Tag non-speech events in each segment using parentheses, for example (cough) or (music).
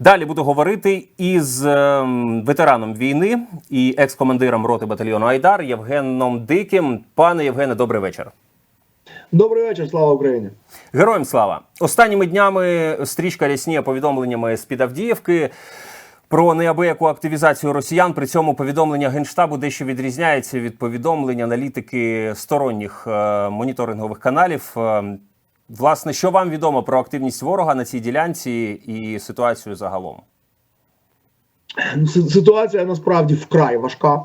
Далі буду говорити із ем, ветераном війни і екс-командиром роти батальйону Айдар Євгеном Диким. Пане Євгене, добрий вечір. Добрий вечір, слава Україні. Героям слава! Останніми днями стрічка рясніє повідомленнями з під Авдіївки про неабияку активізацію росіян. При цьому повідомлення генштабу дещо відрізняється від повідомлень аналітики сторонніх е, моніторингових каналів. Власне, що вам відомо про активність ворога на цій ділянці і ситуацію загалом? Ситуація насправді вкрай важка.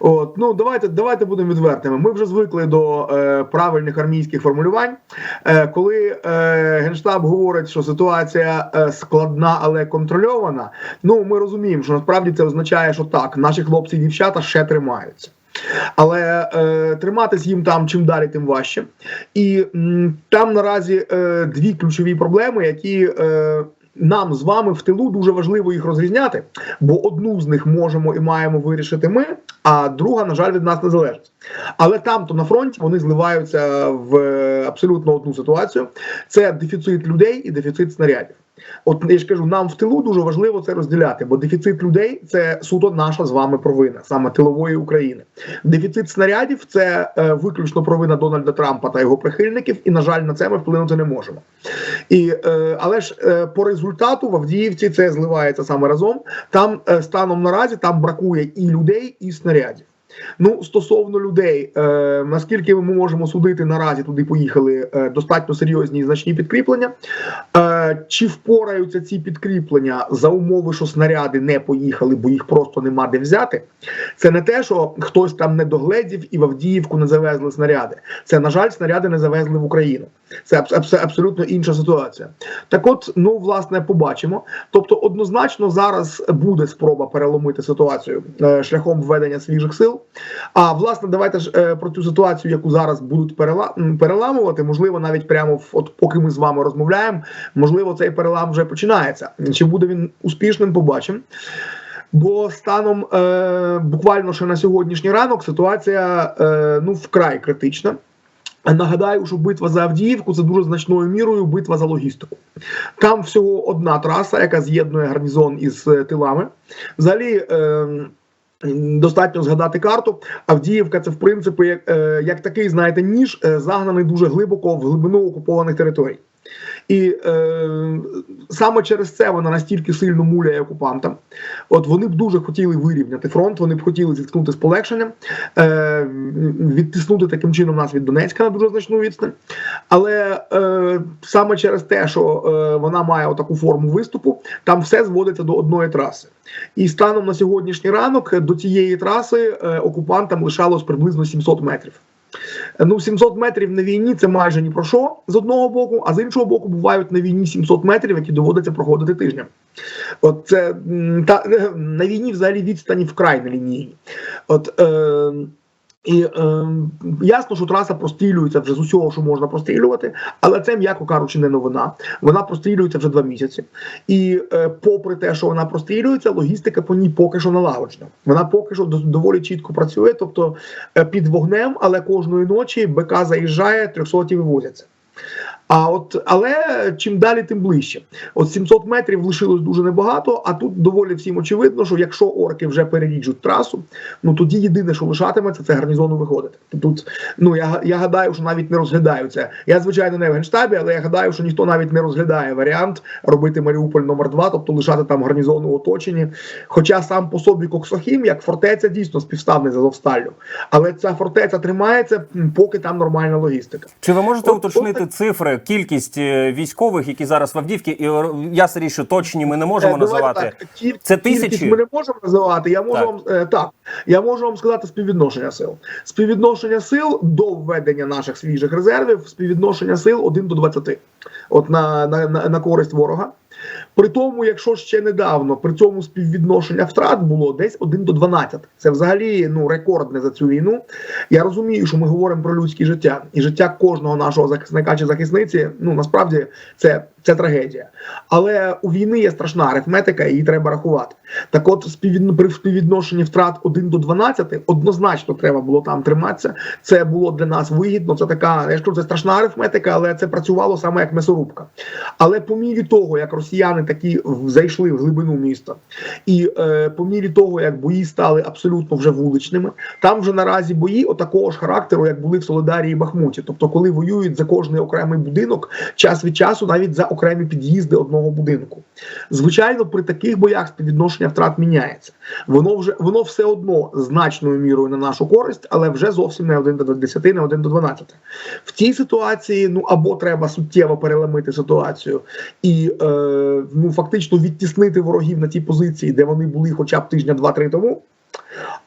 От ну давайте давайте будемо відвертими. Ми вже звикли до е, правильних армійських формулювань. Е, коли е, генштаб говорить, що ситуація е, складна, але контрольована. Ну ми розуміємо, що насправді це означає, що так, наші хлопці і дівчата ще тримаються. Але е, триматись їм там чим далі, тим важче. І м, там наразі е, дві ключові проблеми, які е, нам з вами в тилу дуже важливо їх розрізняти, бо одну з них можемо і маємо вирішити ми, а друга, на жаль, від нас не залежить. Але там, то на фронті, вони зливаються в е, абсолютно одну ситуацію: це дефіцит людей і дефіцит снарядів. От я ж кажу, нам в тилу дуже важливо це розділяти, бо дефіцит людей це суто наша з вами провина, саме тилової України. Дефіцит снарядів це е, виключно провина Дональда Трампа та його прихильників, і на жаль, на це ми вплинути не можемо. І е, але ж е, по результату в Авдіївці це зливається саме разом. Там е, станом наразі там бракує і людей, і снарядів. Ну, стосовно людей, е, наскільки ми можемо судити, наразі туди поїхали е, достатньо серйозні і значні підкріплення. Е, чи впораються ці підкріплення за умови, що снаряди не поїхали, бо їх просто нема де взяти? Це не те, що хтось там не догледів і в Авдіївку не завезли снаряди. Це, на жаль, снаряди не завезли в Україну. Це абс- абс- абсолютно інша ситуація. Так, от, ну власне, побачимо. Тобто, однозначно зараз буде спроба переломити ситуацію е, шляхом введення свіжих сил. А власне, давайте ж е, про цю ситуацію, яку зараз будуть перела- переламувати, можливо, навіть прямо от поки ми з вами розмовляємо, можливо, цей перелам вже починається. Чи буде він успішним, побачимо. Бо станом е, буквально ще на сьогоднішній ранок ситуація е, ну вкрай критична. Нагадаю, що битва за Авдіївку це дуже значною мірою битва за логістику. Там всього одна траса, яка з'єднує гарнізон із е, тилами. Взагалі. Е, Достатньо згадати карту. Авдіївка це в принципі як, е, як такий, знаєте, ніж е, загнаний дуже глибоко в глибину окупованих територій. І е, саме через це вона настільки сильно муляє окупантам. От вони б дуже хотіли вирівняти фронт, вони б хотіли зіткнути з полегшенням, е, відтиснути таким чином нас від Донецька на дуже значну відстань. Але е, саме через те, що е, вона має отаку форму виступу, там все зводиться до одної траси. І станом на сьогоднішній ранок до цієї траси е, окупантам лишалось приблизно 700 метрів. Ну, 700 метрів на війні це майже ні про що з одного боку, а з іншого боку, бувають на війні 700 метрів, які доводиться проходити тижнем. От це та (laughs) на війні взагалі відстані вкрай на лінії. От е, і е, ясно, що траса прострілюється вже з усього, що можна прострілювати, але це, м'яко кажучи, не новина. Вона прострілюється вже два місяці. І е, попри те, що вона прострілюється, логістика по ній поки що налагоджена. Вона поки що доволі чітко працює, тобто е, під вогнем, але кожної ночі БК заїжджає, 300 вивозяться. А от але чим далі, тим ближче. От 700 метрів лишилось дуже небагато. А тут доволі всім очевидно, що якщо орки вже переріжуть трасу, ну тоді єдине, що лишатиметься, це гарнізону виходити. Тут ну я, я гадаю, що навіть не розглядаються. Я звичайно не в генштабі, але я гадаю, що ніхто навіть не розглядає варіант робити Маріуполь номер 2 тобто лишати там гарнізону у оточенні. Хоча сам по собі Коксохім, як фортеця, дійсно співставний з Азовсталлю. Але ця фортеця тримається, поки там нормальна логістика. Чи ви можете От- уточнити от- цифри, кількість е, військових, які зараз в Авдівці, І я ясна що точні ми не можемо Е, називати. так, кіль- Це кількість тисячі? Ми не можемо називати. Я можу Так. вам е, так. Я можу вам сказати співвідношення сил. Співвідношення сил до введення наших свіжих резервів, співвідношення сил 1 до 20. От на, на, на, на користь ворога. При тому, якщо ще недавно при цьому співвідношення втрат було десь 1 до 12. Це взагалі ну рекордне за цю війну. Я розумію, що ми говоримо про людське життя, і життя кожного нашого захисника чи захисниці. Ну насправді це Це трагедія. Але у війни є страшна арифметика, її треба рахувати. Так от, при співвідношенні втрат 1 до 12 однозначно треба було там триматися. Це було для нас вигідно. Це така, я ж кажу, це страшна арифметика, але це працювало саме як м'ясорубка. Але по мірі того, як росіяни такі зайшли в глибину міста, і е, по мірі того, як бої стали абсолютно вже вуличними, там вже наразі бої отакого ж характеру, як були в Солидарії і Бахмуті. Тобто, коли воюють за кожний окремий будинок, час від часу навіть за окремі під'їзди одного будинку. Звичайно, при таких боях співвідношення втрат міняється. Воно вже воно все одно значною мірою на нашу користь, але вже зовсім не 1 до 10, не 1 до 12. В цій ситуації ну або треба суттєво переламити ситуацію і е, ну фактично відтіснити ворогів на ті позиції, де вони були хоча б тижня два-три тому.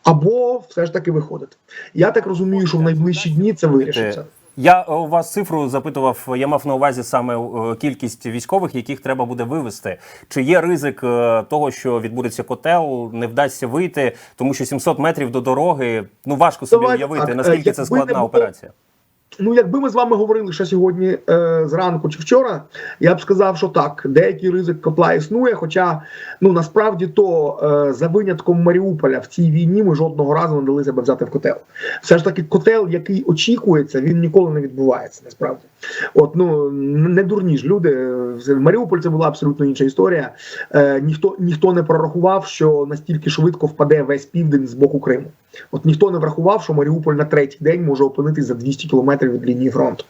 Або все ж таки виходити. Я так розумію, що в найближчі дні це вирішиться. Я е, у вас цифру запитував. Я мав на увазі саме е, кількість військових, яких треба буде вивести. Чи є ризик е, того, що відбудеться котел, не вдасться вийти, тому що 700 метрів до дороги ну важко собі Давай, уявити, наскільки це складна було- операція. Ну, якби ми з вами говорили ще сьогодні е, зранку чи вчора, я б сказав, що так, деякий ризик котла існує. Хоча ну насправді то е, за винятком Маріуполя в цій війні ми жодного разу не дали себе взяти в котел. Все ж таки, котел, який очікується, він ніколи не відбувається. Насправді, от ну не дурні ж люди. Маріуполь це була абсолютно інша історія. Е, ніхто ніхто не прорахував, що настільки швидко впаде весь південь з боку Криму. От ніхто не врахував, що Маріуполь на третій день може опинитись за 200 кілометрів від лінії фронту.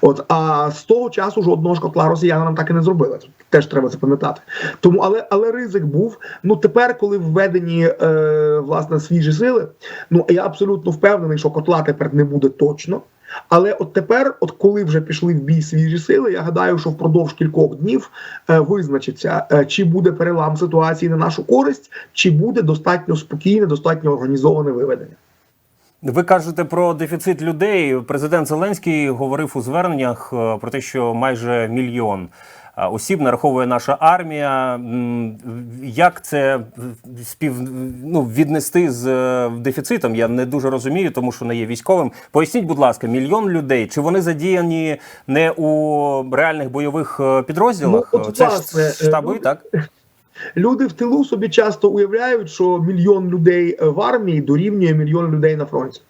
От а з того часу жодного ж котла росіяни так і не зробили. Теж треба це пам'ятати. Тому, але але ризик був. Ну тепер, коли введені е, власне свіжі сили, ну я абсолютно впевнений, що котла тепер не буде точно. Але от тепер, от коли вже пішли в бій свіжі сили, я гадаю, що впродовж кількох днів е, визначиться, е, чи буде перелам ситуації на нашу користь, чи буде достатньо спокійне, достатньо організоване виведення. Ви кажете про дефіцит людей. Президент Зеленський говорив у зверненнях е, про те, що майже мільйон осіб нараховує наша армія. Як це спів ну, віднести з е, дефіцитом? Я не дуже розумію, тому що не є військовим. Поясніть, будь ласка, мільйон людей. Чи вони задіяні не у реальних бойових е, підрозділах? Ну, от, Це власне, ж штаби, е, так? Люди в тилу собі часто уявляють, що мільйон людей е, в армії дорівнює мільйон людей на фронті.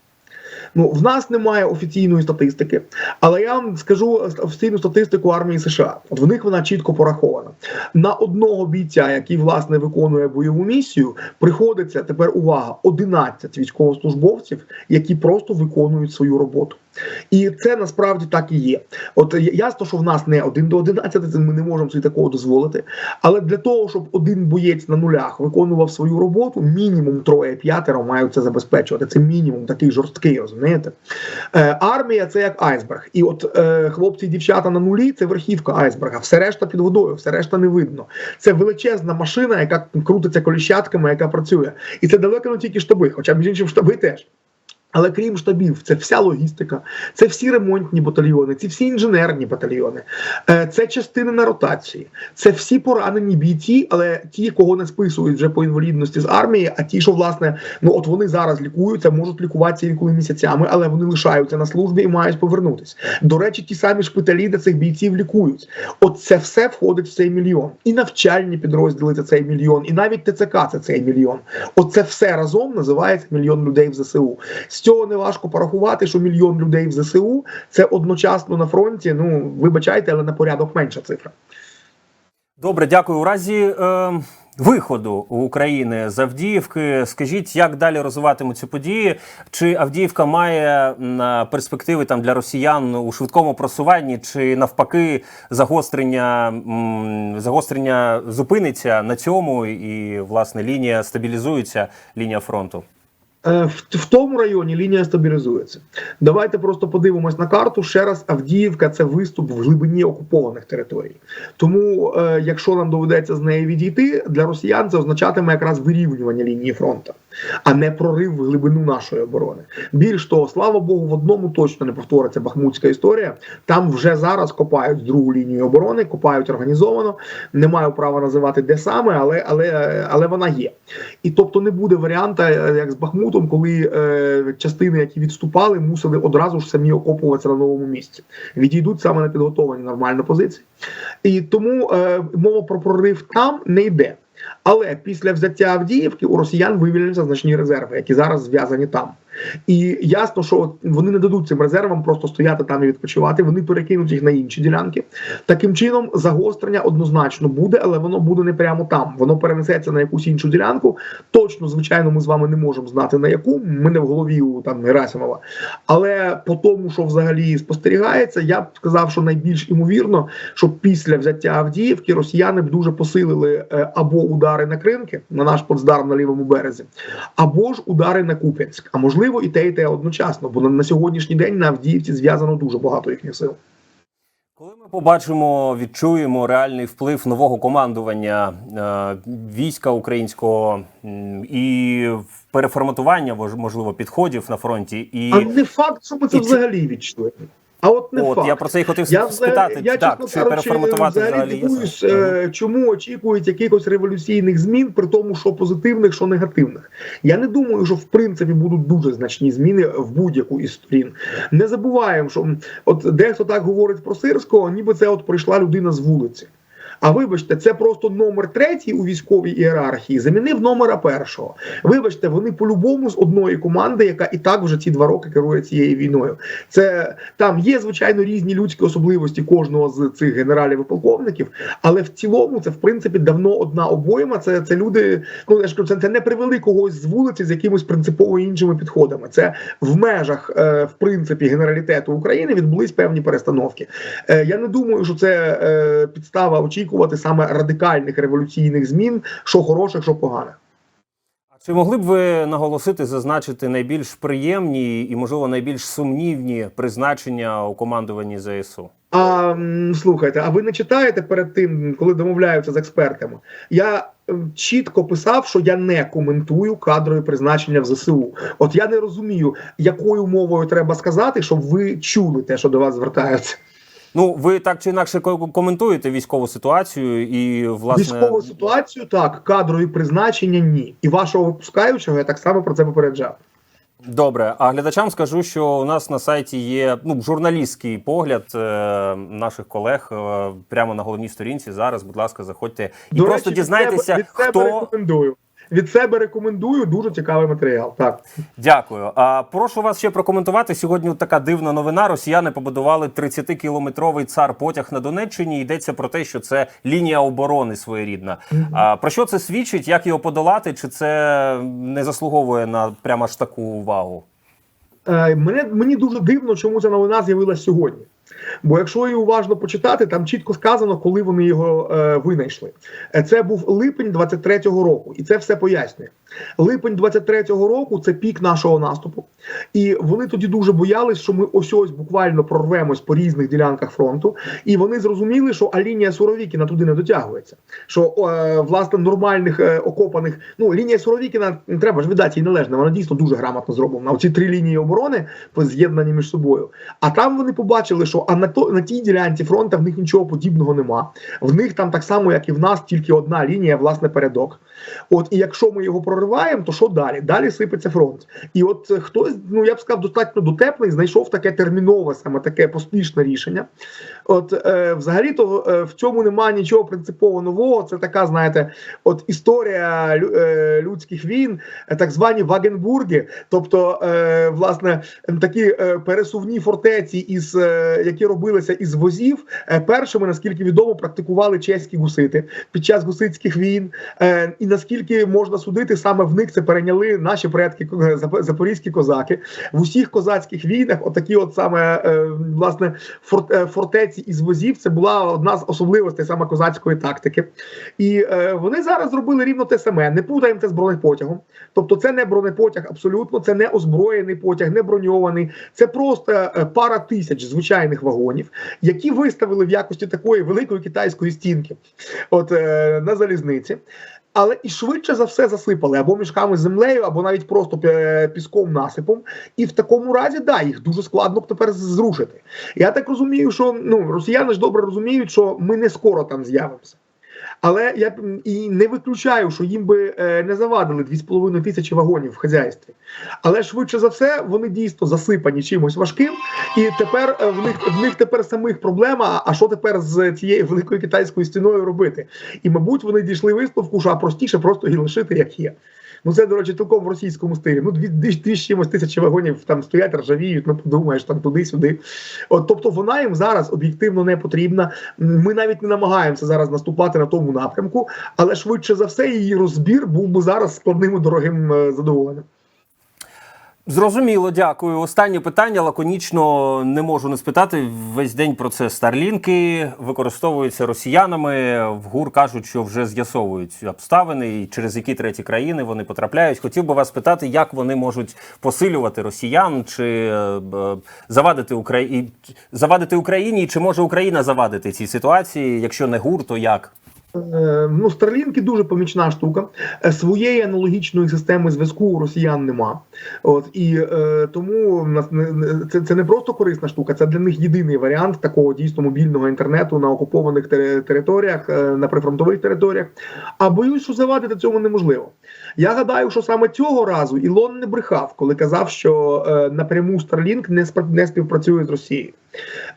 Ну, в нас немає офіційної статистики, але я вам скажу офіційну статистику армії США. От в них вона чітко порахована. На одного бійця, який власне виконує бойову місію, приходиться тепер увага 11 військовослужбовців, які просто виконують свою роботу. І це насправді так і є. От ясно, що в нас не 1 до 11, це ми не можемо собі такого дозволити. Але для того, щоб один боєць на нулях виконував свою роботу, мінімум троє-п'ятеро мають це забезпечувати. Це мінімум такий жорсткий, розумієте? Е, армія це як айсберг. І от е, хлопці і дівчата на нулі це верхівка айсберга. Все решта під водою, все решта не видно. Це величезна машина, яка крутиться коліщатками, яка працює. І це далеко не тільки штаби, хоча між іншим штаби теж. Але крім штабів, це вся логістика, це всі ремонтні батальйони, це всі інженерні батальйони, е, це частини на ротації, це всі поранені бійці, але ті, кого не списують вже по інвалідності з армії, а ті, що власне, ну от вони зараз лікуються, можуть лікуватися інколи місяцями, але вони лишаються на службі і мають повернутися. До речі, ті самі шпиталі, де цих бійців лікують. От це все входить в цей мільйон. І навчальні підрозділи це цей мільйон, і навіть ТЦК це цей мільйон. От це все разом називається мільйон людей в ЗСУ. Цього не важко порахувати, що мільйон людей в ЗСУ це одночасно на фронті. Ну вибачайте, але на порядок менша цифра. Добре, дякую. У разі е, виходу України з Авдіївки, скажіть, як далі розвиватимуться події? Чи Авдіївка має м, перспективи там для росіян у швидкому просуванні, чи навпаки загострення, м, загострення зупиниться на цьому, і власне лінія стабілізується, лінія фронту? Е, В, в тому районі лінія стабілізується. Давайте просто подивимось на карту. Ще раз, Авдіївка це виступ в глибині окупованих територій. Тому, е, якщо нам доведеться з неї відійти, для росіян це означатиме якраз вирівнювання лінії фронту. А не прорив в глибину нашої оборони. Більш того, слава Богу, в одному точно не повториться бахмутська історія. Там вже зараз копають другу лінію оборони, копають організовано. Не маю права називати де саме, але але, але вона є. І тобто не буде варіанта, як з Бахмутом, коли е, частини, які відступали, мусили одразу ж самі окопуватися на новому місці. Відійдуть саме на підготовлені нормально позиції. І тому е, мова про прорив там не йде. Але після взяття Авдіївки у росіян вивільняться значні резерви, які зараз зв'язані там. І ясно, що вони не дадуть цим резервам просто стояти там і відпочивати. Вони перекинуть їх на інші ділянки. Таким чином, загострення однозначно буде, але воно буде не прямо там. Воно перенесеться на якусь іншу ділянку. Точно, звичайно, ми з вами не можемо знати на яку. Ми не в голові у там Герасимова. Але по тому, що взагалі спостерігається, я б сказав, що найбільш імовірно, що після взяття Авдіївки росіяни б дуже посилили е, або удари на Кринки, на наш плацдарм на лівому березі, або ж удари на Куп'янськ. А можливо, і те, і те одночасно, бо на, сьогоднішній день на Авдіївці зв'язано дуже багато їхніх сил. Коли ми побачимо, відчуємо реальний вплив нового командування е, війська українського і переформатування мож- можливо підходів на фронті, і А не факт, що ми це І взагалі відчуємо. А от не от факт. я про це і хотів Я, спитати. я так, чесно чи переформатувати взагалі дивуюсь, е, чому очікують якихось революційних змін, при тому, що позитивних, що негативних. Я не думаю, що в принципі будуть дуже значні зміни в будь-яку із сторін. Не забуваємо, що от дехто так говорить про Сирського, ніби це от прийшла людина з вулиці. А вибачте, це просто номер третій у військовій ієрархії замінив номера першого. Вибачте, вони по-любому з одної команди, яка і так вже ці два роки керує цією війною. Це там є звичайно різні людські особливості кожного з цих генералів і полковників, але в цілому це в принципі давно одна обойма. Це, це люди. Ну я ж кажу, це, не привели когось з вулиці з якимось принципово іншими підходами. Це в межах е, в принципі генералітету України відбулись певні перестановки. Е, я не думаю, що це е, підстава очікувати саме радикальних революційних змін, що хороших, що поганих. Чи могли б ви наголосити, зазначити найбільш приємні і, можливо, найбільш сумнівні призначення у командуванні ЗСУ? А слухайте, а ви не читаєте перед тим, коли домовляються з експертами? Я чітко писав, що я не коментую кадрові призначення в ЗСУ. От я не розумію, якою мовою треба сказати, щоб ви чули те, що до вас звертаються. Ну, ви так чи інакше ко- коментуєте військову ситуацію і власне Військову ситуацію так, кадрові призначення ні. І вашого випускаючого я так само про це попереджав. добре. А глядачам скажу, що у нас на сайті є ну журналістський погляд е, наших колег е, прямо на головній сторінці. Зараз, будь ласка, заходьте і До просто речі, від дізнайтеся, від себе хто рекомендую. Від себе рекомендую дуже цікавий матеріал. Так. Дякую. А прошу вас ще прокоментувати. Сьогодні така дивна новина. Росіяни побудували 30-кілометровий цар потяг на Донеччині. Йдеться про те, що це лінія оборони своєрідна. А про що це свідчить? Як його подолати? Чи це не заслуговує на прямо ж таку увагу? Е, Мене мені дуже дивно, чому ця новина з'явилася сьогодні. Бо якщо її уважно почитати, там чітко сказано, коли вони його е, винайшли. Е, Це був липень 23-го року, і це все пояснює. Липень 23-го року це пік нашого наступу, і вони тоді дуже боялись, що ми ось ось буквально прорвемось по різних ділянках фронту, і вони зрозуміли, що а лінія Суровікіна туди не дотягується. Що е, власне нормальних е, окопаних, ну лінія Суровікіна не треба ж віддати їй належне, вона дійсно дуже грамотно зроблена. Оці три лінії оборони з'єднані між собою. А там вони побачили, що а на то на тій ділянці фронту в них нічого подібного нема. В них там так само, як і в нас, тільки одна лінія, власне, передок. От і якщо ми його прориваємо, то що далі? Далі сипеться фронт. І от е, хтось, ну я б сказав, достатньо дотеплий, знайшов таке термінове, саме таке поспішне рішення. От е, взагалі-то е, в цьому немає нічого принципово нового. Це така, знаєте, от історія е, людських війн, е, так звані Вагенбурги, тобто, е, власне, такі е, пересувні фортеці, із е, які робилися із возів. Е, першими, наскільки відомо, практикували чеські гусити під час гусицьких війн. Е, і наскільки можна судити, саме в них це перейняли наші предки е, запорізькі козаки. В усіх козацьких війнах, отакі, от саме власне фортеці із возів, це була одна з особливостей саме козацької тактики. І вони зараз зробили рівно те саме. Не путаємо це з бронепотягом. Тобто, це не бронепотяг абсолютно, це не озброєний потяг, не броньований. Це просто пара тисяч звичайних. Звичайних вагонів, які виставили в якості такої великої китайської стінки, от е, на залізниці. Але і швидше за все засипали або мішками з землею, або навіть просто піском насипом. І в такому разі, да, їх дуже складно тепер зрушити. Я так розумію, що ну росіяни ж добре розуміють, що ми не скоро там з'явимося. Але я і не виключаю, що їм би е, не завадили 2,5 тисячі вагонів в хазяйстві. Але швидше за все вони дійсно засипані чимось важким, і тепер е, в них в них тепер самих проблема. А що тепер з цією великою китайською стіною робити? І мабуть вони дійшли висновку, що простіше просто її лишити як є. Ну це, до речі, цілком в російському стилі. Ну, дві, дві, тисячі вагонів там стоять, ржавіють, ну подумаєш там туди-сюди. От, тобто вона їм зараз об'єктивно не потрібна. Ми навіть не намагаємося зараз наступати на тому напрямку, але швидше за все її розбір був би зараз складним і дорогим е, задоволенням. Зрозуміло, дякую. Останнє питання лаконічно не можу не спитати. Весь день про це старлінки використовуються росіянами. В ГУР кажуть, що вже з'ясовують обставини і через які треті країни вони потрапляють. Хотів би вас питати, як вони можуть посилювати росіян чи е, завадити Україні завадити Україні, чи може Україна завадити цій ситуації? Якщо не ГУР, то як? Е, Ну, Старлінки дуже помічна штука. Е, Своєї аналогічної системи зв'язку у росіян нема. От і е, тому це, це не просто корисна штука, це для них єдиний варіант такого дійсно мобільного інтернету на окупованих територіях, е, на прифронтових територіях. А боюсь, що завадити цьому неможливо. Я гадаю, що саме цього разу Ілон не брехав, коли казав, що е, напряму Starlink не не співпрацює з Росією.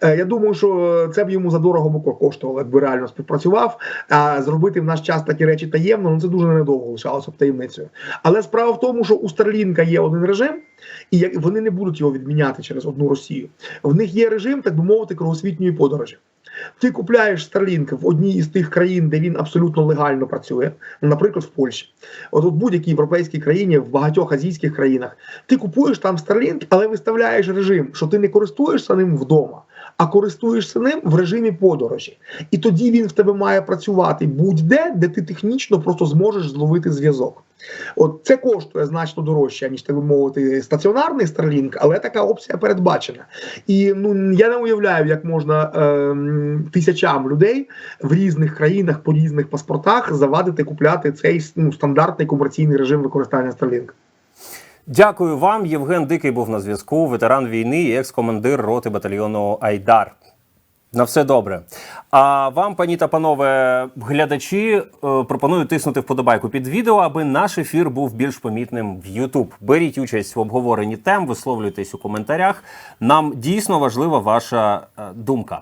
Е, Я думаю, що це б йому задорого коштувало, якби реально співпрацював. А зробити в наш час такі речі таємно, ну це дуже недовго лишалося б таємницею. Але справа в тому, що у Старлінка є один режим, і вони не будуть його відміняти через одну Росію. В них є режим, так би мовити, кровосвітньої подорожі. Ти купляєш Starlink в одній із тих країн, де він абсолютно легально працює, наприклад, в Польщі. От в будь-якій європейській країні, в багатьох азійських країнах, ти купуєш там Starlink, але виставляєш режим, що ти не користуєшся ним вдома, а користуєшся ним в режимі подорожі. І тоді він в тебе має працювати будь-де, де ти технічно просто зможеш зловити зв'язок. От це коштує значно дорожче, ніж так би мовити, стаціонарний Starlink, але така опція передбачена. І ну я не уявляю, як можна ем, тисячам людей в різних країнах по різних паспортах завадити купляти цей ну, стандартний комерційний режим використання Starlink. Дякую вам. Євген Дикий був на зв'язку, ветеран війни і екс-командир роти батальйону Айдар. На все добре. А вам, пані та панове глядачі, е, пропоную тиснути вподобайку під відео, аби наш ефір був більш помітним в YouTube. Беріть участь в обговоренні тем, висловлюйтесь у коментарях. Нам дійсно важлива ваша е, думка.